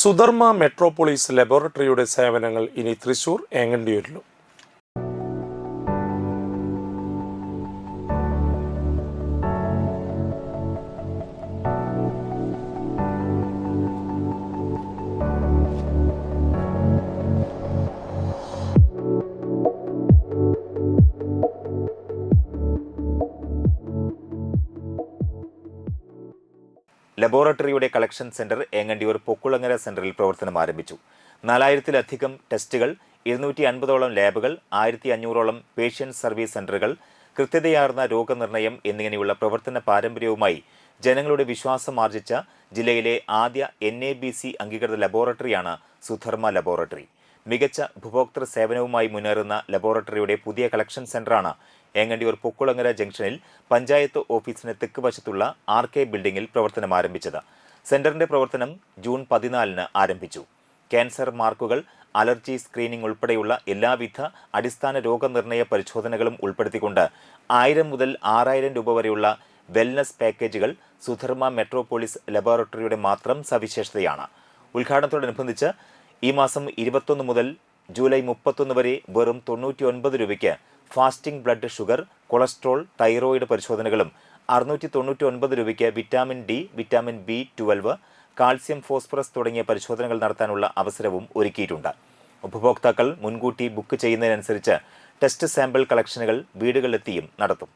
Sudharma metropolis ലബോറട്ടറിയുടെ സേവനങ്ങൾ ഇനി തൃശൂർ ഏങ്ങണ്ടിയൂരിലും. ലബോറട്ടറിയുടെ കളക്ഷൻ സെന്റർ ഏങ്ങണ്ടിയൂർ പൊക്കുളങ്ങര സെന്ററിൽ പ്രവർത്തനം ആരംഭിച്ചു. നാലായിരത്തിലധികം ടെസ്റ്റുകൾ ഇരുന്നൂറ്റി അൻപതോളം ലാബുകൾ ആയിരത്തി അഞ്ഞൂറോളം പേഷ്യന്റ് സർവീസ് സെന്ററുകൾ കൃത്യതയാർന്ന രോഗനിർണയം എന്നിങ്ങനെയുള്ള പ്രവർത്തന പാരമ്പര്യവുമായി ജനങ്ങളുടെ വിശ്വാസം ആർജിച്ച ജില്ലയിലെ ആദ്യ എൻ അംഗീകൃത ലബോറട്ടറിയാണ് സുധർമ്മ ലബോറട്ടറി. മികച്ച ഉപഭോക്തൃ സേവനവുമായി മുന്നേറുന്ന ലബോറട്ടറിയുടെ പുതിയ കളക്ഷൻ സെന്ററാണ് ഏങ്ങണ്ടിയൂർ പൊക്കുളങ്ങര ജംഗ്ഷനിൽ പഞ്ചായത്ത് ഓഫീസിന് തെക്ക് വശത്തുള്ള ആർ കെ ബിൽഡിംഗിൽ പ്രവർത്തനം ആരംഭിച്ചത്. സെന്ററിന്റെ പ്രവർത്തനം ജൂൺ പതിനാലിന് ആരംഭിച്ചു. ക്യാൻസർ മാർക്കുകൾ അലർജി സ്ക്രീനിംഗ് ഉൾപ്പെടെയുള്ള എല്ലാവിധ അടിസ്ഥാന രോഗനിർണയ പരിശോധനകളും ഉൾപ്പെടുത്തിക്കൊണ്ട് ആയിരം മുതൽ ആറായിരം രൂപ വരെയുള്ള വെൽനസ് പാക്കേജുകൾ സുധർമ്മ മെട്രോപോളിസ് ലബോറട്ടറിയുടെ മാത്രം സവിശേഷതയാണ്. ഉദ്ഘാടനത്തോടനുബന്ധിച്ച് ഈ മാസം ഇരുപത്തൊന്ന് മുതൽ ജൂലൈ മുപ്പത്തൊന്ന് വരെ വെറും തൊണ്ണൂറ്റി ഒൻപത് രൂപയ്ക്ക് fasting blood sugar cholesterol thyroid പരിശോധനകളും അറുന്നൂറ്റി തൊണ്ണൂറ്റി ഒൻപത് രൂപയ്ക്ക് vitamin D vitamin B twelve calcium phosphorus തുടങ്ങിയ പരിശോധനകൾ നടത്താനുള്ള അവസരവും ഒരുക്കിയിട്ടുണ്ട്. ഉപഭോക്താക്കൾ മുൻകൂട്ടി ബുക്ക് ചെയ്യുന്നതിനനുസരിച്ച് ടെസ്റ്റ് സാമ്പിൾ കളക്ഷനുകൾ വീടുകളിലെത്തിയും നടത്തും.